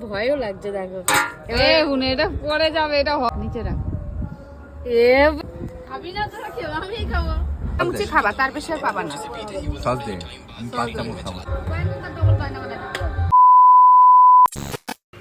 ভয়ও লাগছে দেখো। এ উনি এটা পড়ে যাবে এটা হ- নিচে রাখ। এ খাবি না তোরা কেউ আমি খাব। খাবা তার বেশি আর পাবা না। সস দে আমি পাঁচ চামচ খাব।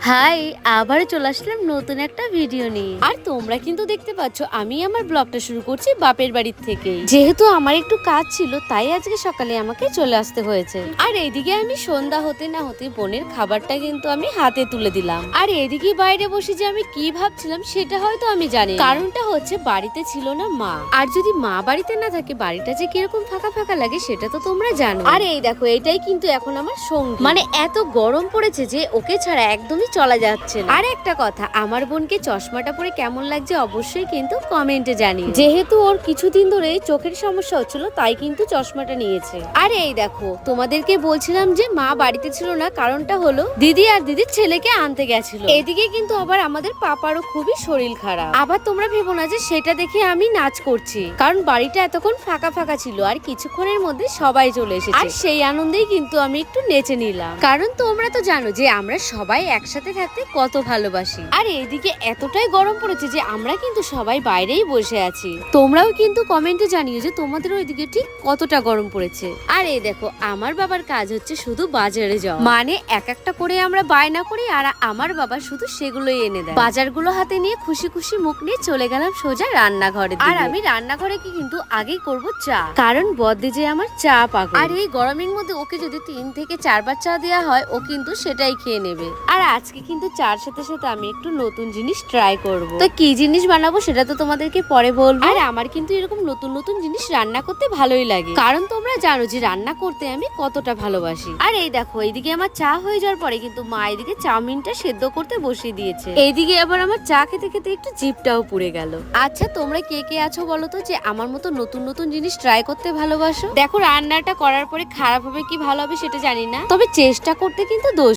হাই আবার চলে আসলাম নতুন একটা ভিডিও নিয়ে। আর তোমরা কিন্তু দেখতে পাচ্ছ আমি আমার ব্লগটা শুরু করছি বাপের বাড়ির থেকে যেহেতু আমার একটু কাজ ছিল তাই আজকে সকালে আমাকে চলে আসতে হয়েছে। আর এইদিকে আমি সন্ধ্যা হতে না হতে বোনের খাবারটা কিন্তু আমি হাতে তুলে দিলাম। আর এদিকে বাইরে বসে যে আমি কি ভাবছিলাম সেটা হয়তো আমি জানি কারণটা হচ্ছে বাড়িতে ছিল না মা। আর যদি মা বাড়িতে না থাকে বাড়িটা যে কীরকম ফাঁকা ফাঁকা লাগে সেটা তো তোমরা জানো। আর এই দেখো এটাই কিন্তু এখন আমার সঙ্গী। মানে এত গরম পড়েছে যে ওকে ছাড়া একদমই চলা যাচ্ছে না। আর একটা কথা, আমার বোনকে চশমাটা পরে কেমন লাগছে অবশ্যই কিন্তু কমেন্টে জানি যেহেতু ওর কিছুদিন ধরে চোখের সমস্যা হচ্ছিল, তাই কিন্তু চশমাটা নিয়েছে। আর এই দেখো, তোমাদেরকে বলছিলাম যে মা বাড়িতে ছিল না, কারণটা হলো দিদি আর দিদির ছেলেকে আনতে গেছিল। এদিকে কিন্তু আবার আমাদের পাপারও খুবই শরীর খারাপ। আবার তোমরা ভেবো না যে সেটা দেখে আমি নাচ করছি। কারণ বাড়িটা এতক্ষণ ফাঁকা ফাঁকা ছিল, আর কিছুক্ষণের মধ্যে সবাই চলে এসেছে। আর সেই আনন্দেই কিন্তু আমি একটু নেচে নিলাম। কারণ তোমরা তো জানো যে আমরা সবাই একসাথে থাকতে কত ভালোবাসি। আর এদিকে এতটাই গরম পড়েছে যে আমরা কিন্তু সবাই বাইরেই বসে আছি। তোমরাও কিন্তু কমেন্টে জানিও যে তোমাদের ওইদিকে ঠিক কতটা গরম পড়েছে। আর এই দেখো, আমার বাবার কাজ হচ্ছে শুধু বাজারে যাওয়া। মানে এক একটা করে আমরা বায়না করি আর আমার বাবা শুধু সেগুলোই এনে দেয়। বাজারগুলো হাতে নিয়ে খুশি খুশি মুখ নিয়ে চলে গেলাম সোজা রান্নাঘরে আর আমি রান্নাঘরে কি কিন্তু আগেই করব চা। কারণ বদ্দি যে আমার চা পাগল। আর এই গরমের মধ্যে ওকে যদি তিন থেকে চারবার চা দেওয়া হয়, ও কিন্তু সেটাই খেয়ে নেবে। আর আজকে কিন্তু চার সাথে সাথে আমি একটু নতুন জিনিস ট্রাই করব। তো কি জিনিস বানাবো সেটা তো তোমাদেরকে পরে বলব। আর আমার কিন্তু এরকম নতুন নতুন জিনিস রান্না করতে ভালোই লাগে। কারণ তোমরা জানো যে রান্না করতে আমি কতটা ভালোবাসি। আর এই দেখো এইদিকে আমার চা হয়ে যাওয়ার পরে কিন্তু মা এদিকে চাউমিনটা সেদ্ধ করতে বসিয়ে দিয়েছে। এইদিকে আবার আমার চা খেতে খেতে একটু জিপটাও পুড়ে গেল। আচ্ছা তোমরা কে কে আছো বলো তো যে আমার মতো নতুন নতুন জিনিস ট্রাই করতে ভালোবাসো? দেখো রান্নাটা করার পরে খারাপ হবে কি ভালো হবে সেটা জানি না। তবে চেষ্টা করতে কিন্তু দোষ